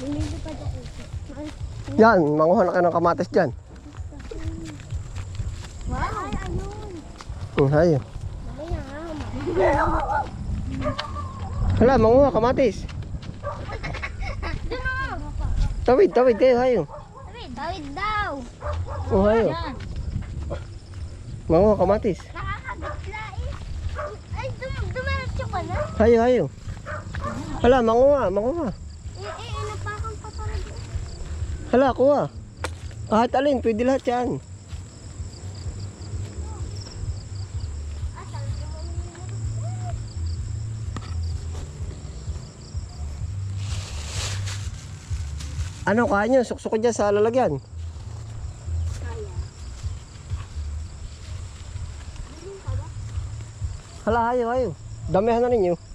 Lumilipad ako. Ay, Yan, manguha na kayo ng kamatis dyan. Wow! Ay, ayun. Hmm, nga. Hala, manguha kamatis. Tawid, tawid kayo, hayo. Tawid, tawid daw. Oh, hayo. Manguha kamatis. Ay, dum dumiretso ka na. Hayo, hayo. Hala, manguha, manguha. Eh, eh, ano pa kang paparag? Hala, kuha. Kahit alin, pwede lahat yan. Ano, kaya nyo? Suksok ko dyan sa lalagyan. Hala, hayo, hayo. Damihan na ninyo.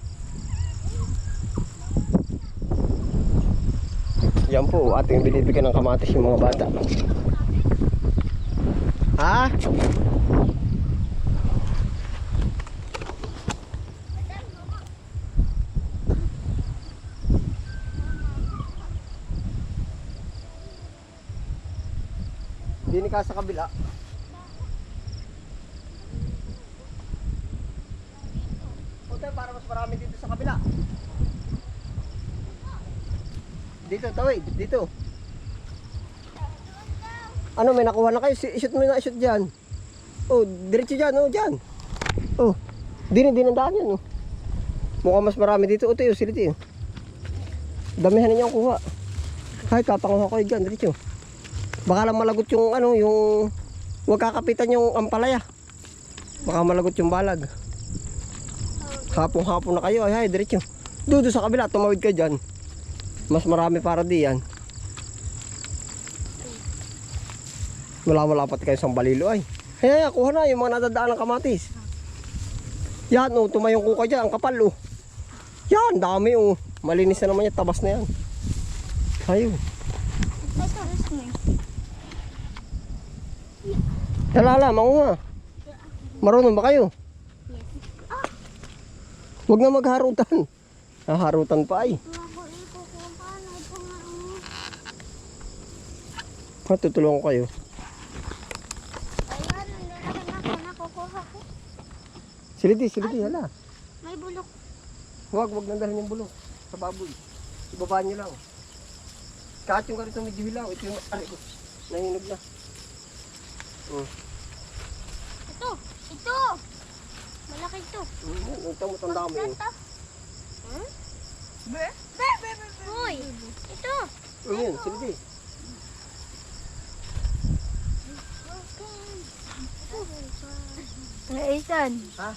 Yan po, ating binibigyan ng kamatis yung mga bata. Ha? Dini ka sa kabila. Hotel para mas marami dito sa kabila. Dito, tawid, dito. Ano, may nakuha na kayo? Ishoot mo na, ishoot dyan. Oh, diretso dyan, oh, dyan. Oh, dini, dinandaan yan, oh. Mukhang mas marami dito. Ito yung siliti, oh. Damihan ninyo ang kuha. Kahit kapanguha ko dyan, diretso. Baka lang malagot yung, ano, yung... Huwag kakapitan yung ampalaya. Baka malagot yung balag. Hapong-hapon na kayo, ay, ay, diretso. Dudo sa kabila, tumawid ka dyan. Mas marami para diyan. Wala pati kayo sa balilo ay. Hey, kuha na yung mga nadadaan ng kamatis. Yan oh, tumayong kuka dyan, ang kapal oh. Yan, dami oh. Malinis na naman yan, tabas na yan. Ayo. Ay, taras mo eh. Talala, manguha. Marunong ba kayo? Huwag na magharutan. Haharutan pa ay. Eh, kukuha pa. Ano ito nga oh. Matutulungan ko kayo. Ayan, nilalaman ako. Nakukuha ko. Siliti, siliti, hala. May bulok. Huwag, huwag nandalhin yung bulok sa baboy. Ibaba niyo lang. Kahit yung ganito medyo hilaw, ito yung ko. Nahinog na. Oh. Ito. Ito. Malaki ito. Mm, ito mo tanda. Magkano to? Hmm? Be? Be, be, be, be. Uy, ito. Oh, yun, siliti. Naisan. Ha?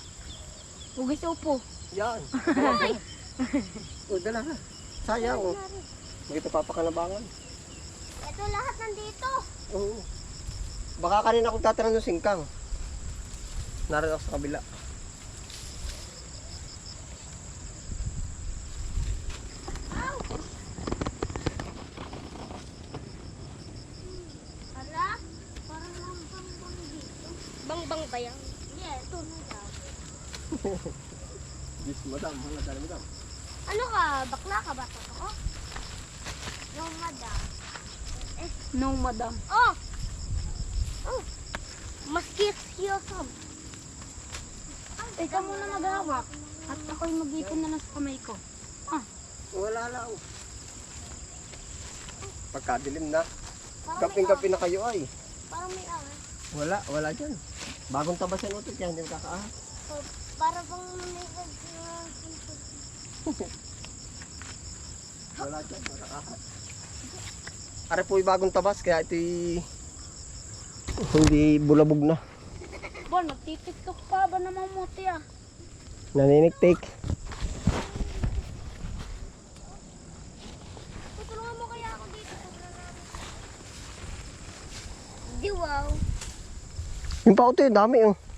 Hugis upo. Yan. o, dala ha. Sayang, oh. Hindi ito papakanabangan. Ito lahat nandito. Oo. Baka kanina akong tatanong ng singkang. Naroon ako sa kabila. Hala, parang lang bang dito. Bang bang ba yan? Yeah, ito na daw. Yes, madam. Hala, dala madam. Ano ka? Bakla ka ba? Totoo? Yung madam. No, madam. Oh! Oh! Maskit siyosam. Ikaw muna maghawak. At ako'y mag-ipon na lang sa kamay ko. Wala lang. Pagkadilim na. Kaping-kapi na kayo ay. ah- Parang may ah. Wala, wala dyan. Bagong tabas yan utot yan, hindi makakaahas. Oh, para bang may nag... Wala makakaahas. Are po yung bagong tabas, kaya ito'y hindi bulabog na. Bon, nagtitiktok pa ba naman muti ah? Naniniktik. Tutulungan mo kaya ako dito. Di wow. Yung pa utoy, dami oh.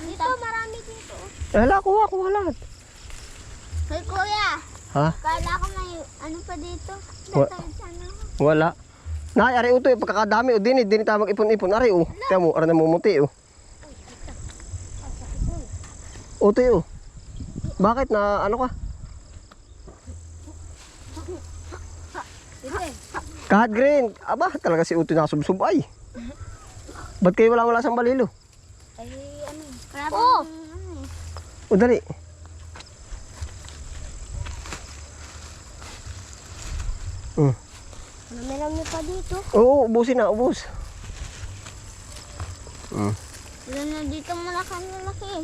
Dito, marami dito. Eh, hala, kuha, kuha lahat. Hoy, kuya. Ha? Kala ko may ano pa dito. Wa wala. Nay, ari utoy, pagkakadami o dini, dini tayo mag-ipon-ipon. Ari oh, o, tiyan mo, ari na mumuti o. Oh. Utoy o. Bakit na ano ka? Kahit green. Aba, talaga si Utoy nakasubsub ay. Ba't kayo wala-wala sa balilo? O dali. Mm. Marami pa dito. Oo, ubusin na, ubus. Mm. Wala na dito malaki malaki.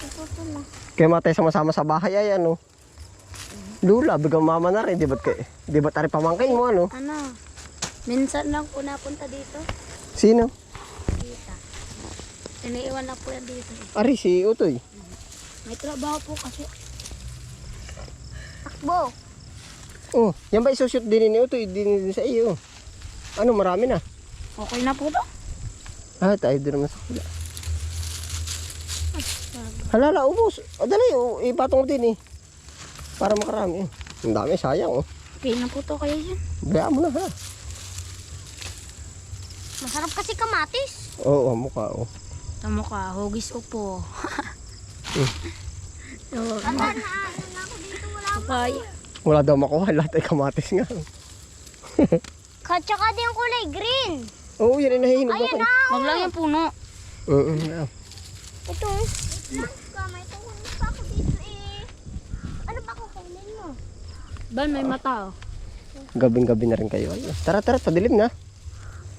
Ito na. Kaya matay sama-sama sa bahay ay ano. Lula, bigang mama na rin. Di ba't, kay, di ba't tari pamangkin mo ano? Ano? Minsan lang po napunta dito. Sino? Kita. Iniiwan na po yan dito. Ari, si Utoy. May trabaho po kasi. Takbo. Oh, yan ba isushoot din ni Utoy? Din din sa iyo. Ano, marami na. Okay na po to. Ah, tayo din naman sa kula. Halala, ubos. O dali, o, ipatong din eh. Para makarami. Ang dami, sayang oh. Okay na po to kayo yan. Bayaan mo na ha. Masarap kasi kamatis. Oo, oh, mukha oh. Tamo ka, hugis upo. wala. papaya. Wala daw makuha, lahat ay kamatis nga. Katsaka din kulay green. Oo, yan ay nahihinog ako. Wag lang yung puno. Oo, yeah. Ito. Lang ka, may pa ako dito eh. Ano ba kukunin mo? Ban, may mata oh. Gabing-gabi na rin kayo. Ay, tara, tara, padilim na.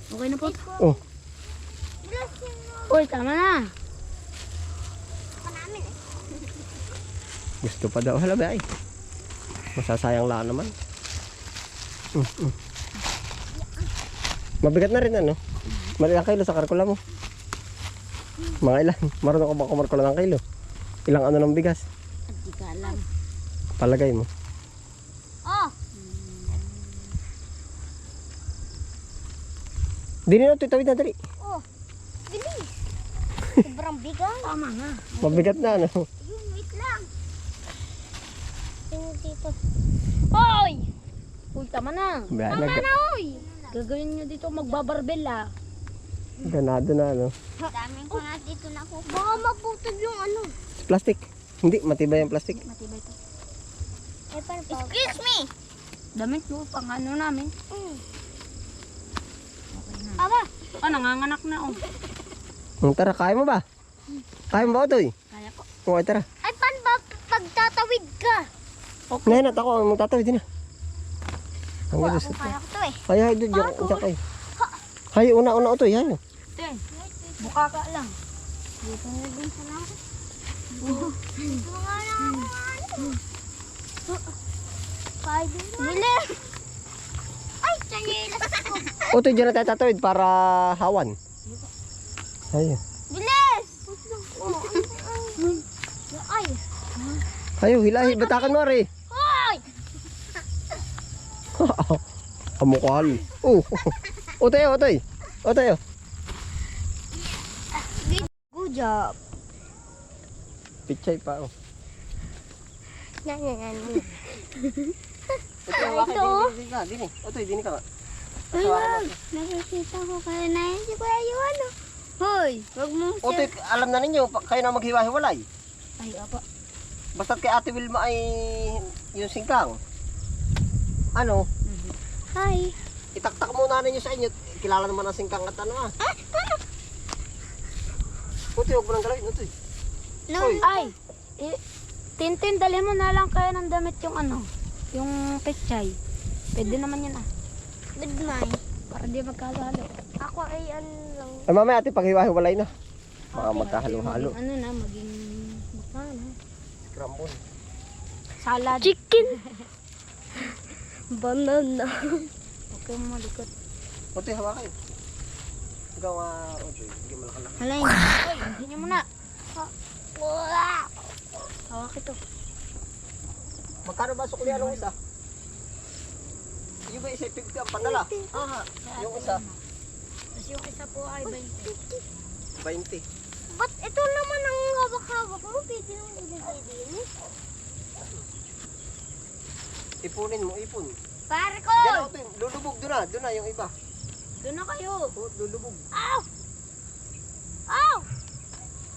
Okay na po. Oh, Uy, tama na. pa namin eh. Gusto pa daw. Hala ba ay? Masasayang lang naman. Mm, mm. Mabigat na rin ano? Malilang kilo sa karkula mo. Mga ilan? Marunong ka ba kumarkula ng kilo? Ilang ano ng bigas? Hindi ka alam. Palagay mo. Oh, Dini na, tutawid na dali. oh. Bilis. Sobrang bigat. Tama na. Mabigat na ano. Dito. Hoy! Uy, tama na. Ba, Tama nag na, hoy! Gagawin nyo dito magbabarbel ah. ganado na ano. Daming ko na dito na ako. Baka maputol yung ano. Plastic. Hindi, matibay ang plastic. Matibay to. Eh, Excuse me! Damit mo, pang ano namin. Mm. Okay na. Aba, Ah, nanganganak na oh. Hmm, tara, kaya mo ba? Kaya mo ba ito Kaya ko. Oo, tara. ay paano ba pagtatawid ka? Ngayon at ako, magtatawid din na. Ang gusto. akong kaya ko to eh. Ay, ay, doon, diyan, diyan kayo. Hay, una, una, ito, yan. Ten, buka ka lang. Dito na din sa lang. Dito nga ano. Kaya din na. Ay, ko. O, ito, dyan na para hawan. Ay, Bilis! Ay, ay. ayo, hilahi, batakan mo, Ari. Amukal. Oh, o, tayo, o, tayo. O, tayo. Good job. Pichay pa, oh. Yan, yan, yan. Ito, Ito, oh. Dini ka, dini. O, tayo, dini ka. Uy, wag. Nakikita ko kaya na yun si Kuya Yuan. oh. Hoy, wag mo O, tayo, alam na ninyo, kayo na maghiwa-hiwalay. Ay, apa. Basta't kay Ate Wilma ay yung singkang. Ano, Hi. itaktak muna ninyo sa inyo. Kilala naman ang singkang at ano ah. Utoy, huwag mo nang galawin, utoy. No, Hoy. Ay, eh, Tintin, dalhin mo na lang kaya ng damit yung ano, yung pechay. Pwede naman yan ah. good night. Para di magkahalo. Ako ay ano lang. Ay mamaya ate, paghiwa-hiwalay na. Baka magkahalo-halo. Ano na, maging, baka na. Scramble. Salad. Chicken. Banana. Okay mo malikot. Utoy, hawa kayo. Ikaw nga, Utoy. Hindi mo nakalak. Halay. Hindi muna. Wow. Hawak ito. Magkano ba sukli anong isa? Yung ba isa 50 ang padala? Aha, yung isa Tapos yung isa po ay 20. 20. Ba't ito naman ang hawak-hawak mo? Pwede nang ilagay din eh. Ipunin mo, ipon. Pare ko! Diyan Utoy, lulubog doon na, doon na yung iba. Doon na kayo. Oh, lulubog. Ow! Ow!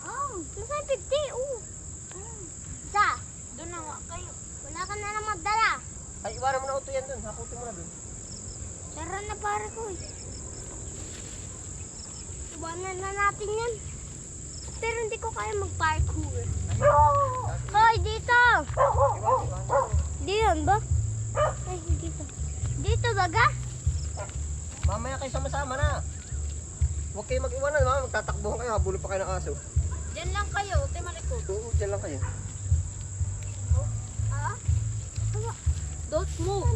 Oh, nasa 50. Oh. Isa. Doon na nga kayo. Wala ka na naman dala. Ay, iwanan mo na auto yan dun. Hakutin mo na dun. Tara na pare ko eh. Iwanan na natin yan. Pero hindi ko kaya mag-parkour. Hoy, dito! Diyan ba? Ay, dito. Dito baga? Mamaya kayo sama-sama na. Huwag kayo mag-iwanan, mama. Magtatakbuhan kayo. Habulin pa kayo ng aso. Diyan lang kayo, huwag tayo malikot. Oo, dyan lang kayo. Ah? Don't move.